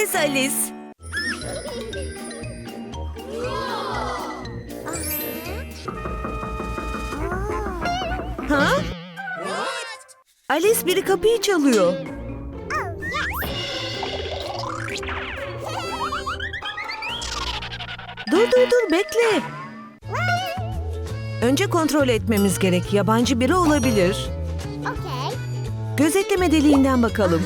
Prenses Alice. Ha? Alice biri kapıyı çalıyor. Dur dur dur bekle. Önce kontrol etmemiz gerek. Yabancı biri olabilir. Okay. Gözetleme deliğinden bakalım.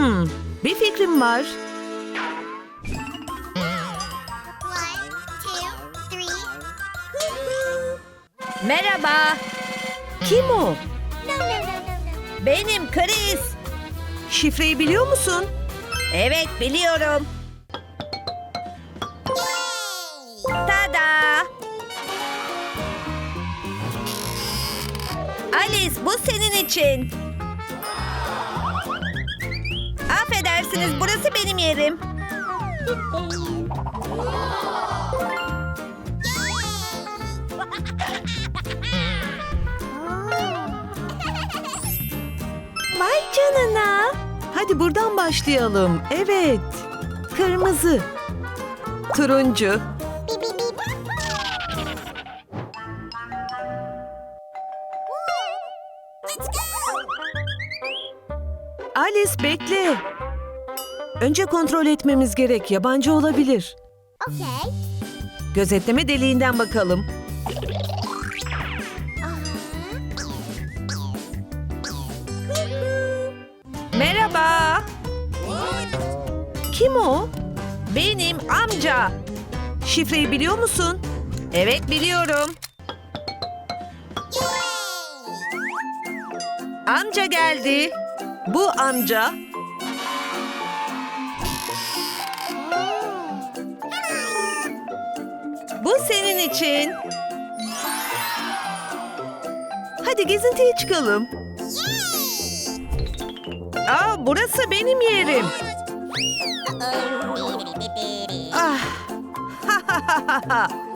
Hmm, bir fikrim var. Merhaba. Kim o? Benim Chris. Şifreyi biliyor musun? Evet biliyorum. Tada! Alice bu senin için. Affedersiniz burası benim yerim. Vay canına. Hadi buradan başlayalım. Evet. Kırmızı. Turuncu. Alice bekle. Önce kontrol etmemiz gerek. Yabancı olabilir. Okay. Gözetleme deliğinden bakalım. Merhaba. Kim o? Benim amca. Şifreyi biliyor musun? Evet biliyorum. Amca geldi. Bu amca. İçin. Hadi gezintiye çıkalım. Aa, burası benim yerim. Ah.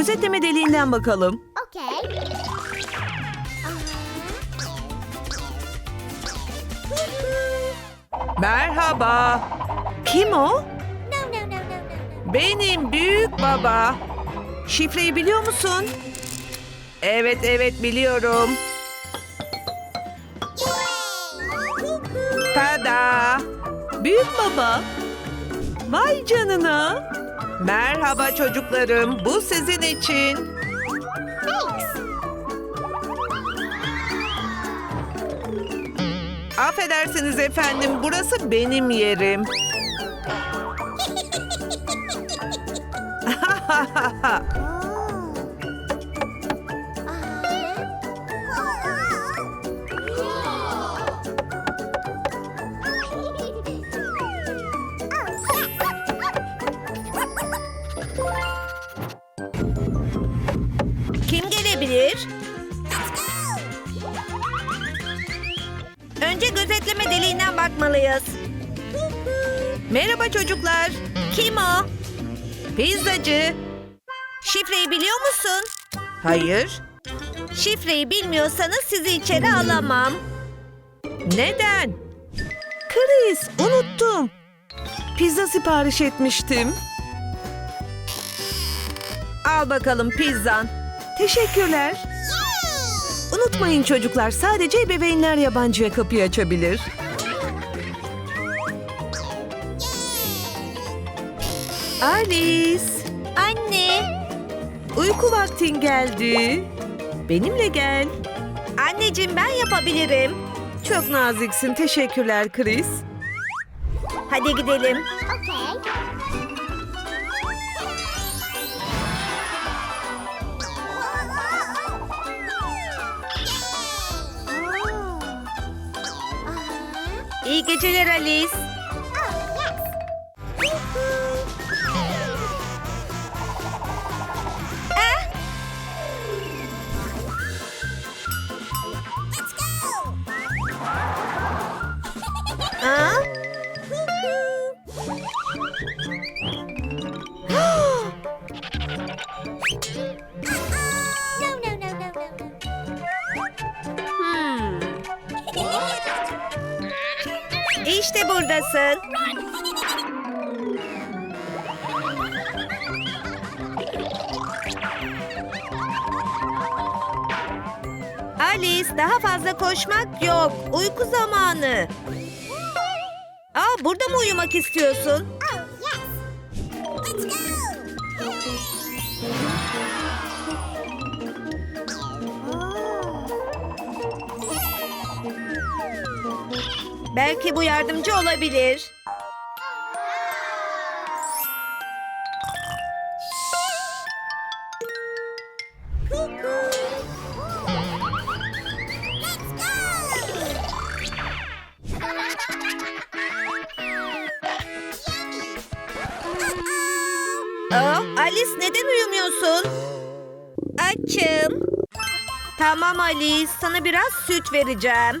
Gözetleme deliğinden bakalım. Okay. Merhaba. Kim o? No, no, no, no, no, no. Benim büyük baba. Şifreyi biliyor musun? Evet evet biliyorum. Tada! Büyük baba. Vay canına. Merhaba çocuklarım. Bu sizin için. Thanks. Affedersiniz efendim. Burası benim yerim. bakmalıyız. Merhaba çocuklar. Kim o? Pizzacı. Şifreyi biliyor musun? Hayır. Şifreyi bilmiyorsanız sizi içeri alamam. Neden? Chris, unuttum. Pizza sipariş etmiştim. Al bakalım pizzan. Teşekkürler. Unutmayın çocuklar, sadece ebeveynler yabancıya kapıyı açabilir. Alice, Anne. uyku vaktin geldi. Benimle gel. Anneciğim ben yapabilirim. Çok naziksin, teşekkürler Chris. Hadi gidelim. Okay. İyi geceler Alice. Buradasın. Alice daha fazla koşmak yok. Uyku zamanı. Aa burada mı uyumak istiyorsun? Belki bu yardımcı olabilir. Aa, Alice neden uyumuyorsun? Açım. Tamam Alice, sana biraz süt vereceğim.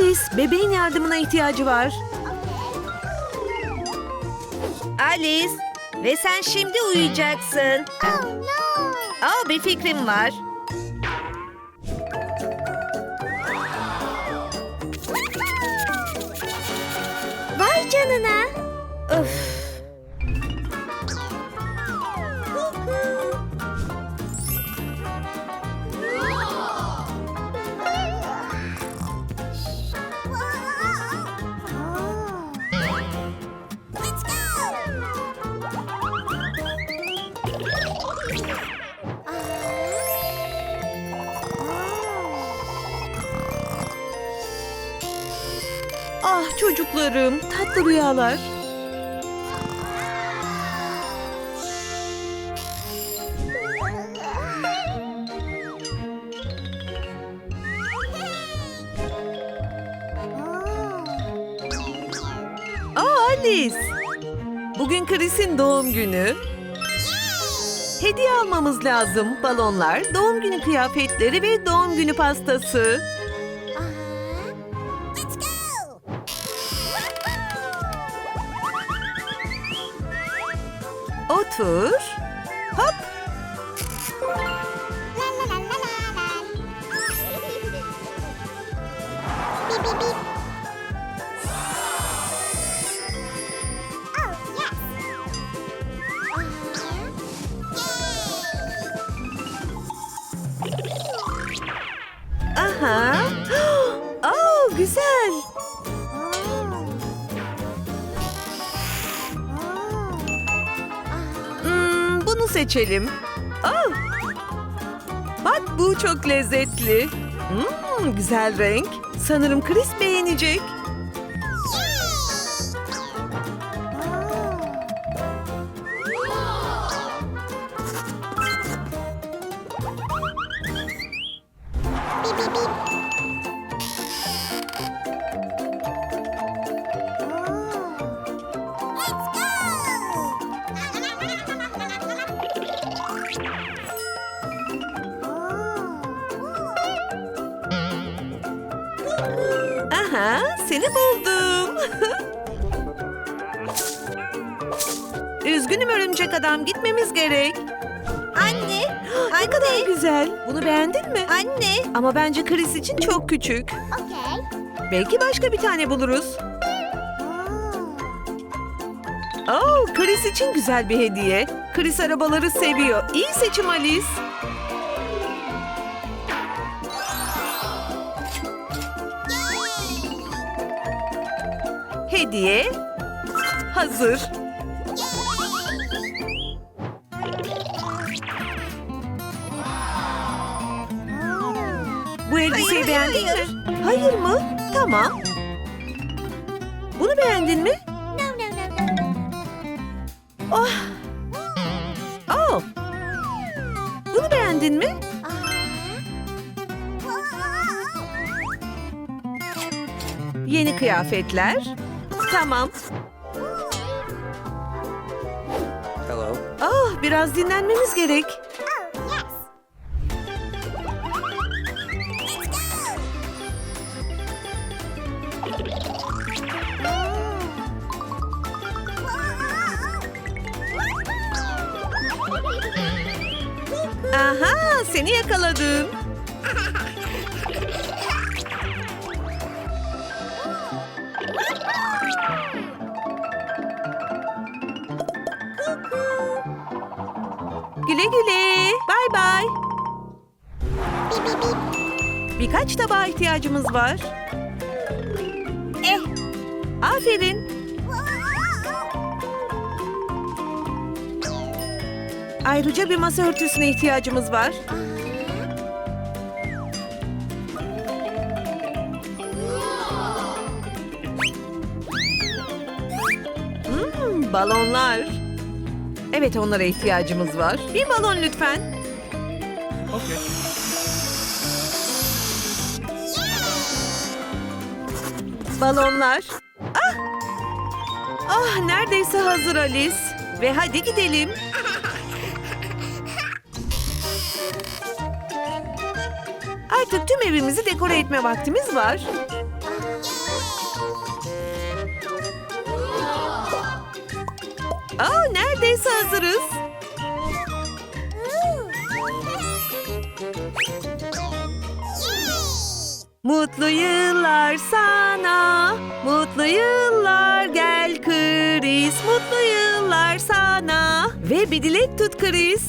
Alice, bebeğin yardımına ihtiyacı var. Alice, ve sen şimdi uyuyacaksın. Oh no! Aa, bir fikrim var. Çocuklarım, tatlı rüyalar. Aa Alice, bugün Chris'in doğum günü. Hediye almamız lazım. Balonlar, doğum günü kıyafetleri ve doğum günü pastası. otur. Hop. Aha. Seçelim. Oh. Bak bu çok lezzetli. Hmm, güzel renk. Sanırım Chris beğenecek. Aha, seni buldum. Üzgünüm örümcek adam, gitmemiz gerek. Anne, Ne kadar güzel. Bunu beğendin mi? anne. Ama bence Chris için çok küçük. Okay. Belki başka bir tane buluruz. Oh, Chris için güzel bir hediye. Chris arabaları seviyor. İyi seçim Alice. Hediye hazır. Bu elbiseyi beğendin hayır. mi? Hayır mı? Tamam. Bunu beğendin mi? Oh. Oh. Bunu beğendin mi? Yeni kıyafetler. Tamam. Hello. Ah, biraz dinlenmemiz gerek. Oh, yes. Aha, seni yakaladım. Birkaç tabağa ihtiyacımız var. Eh. Aferin. Ayrıca bir masa örtüsüne ihtiyacımız var. Hmm, balonlar. Evet onlara ihtiyacımız var. Bir balon lütfen. Okay. Balonlar. Ah! Ah neredeyse hazır Alice. Ve hadi gidelim. Artık tüm evimizi dekore etme vaktimiz var. Aa, neredeyse hazırız. Mutlu yıllar sana, mutlu yıllar gel Chris, mutlu yıllar sana. Ve bir dilek tut Chris.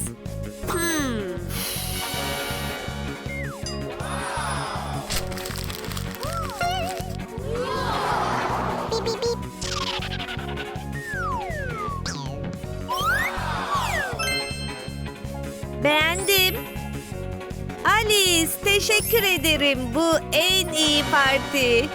Teşekkür ederim. Bu en iyi parti.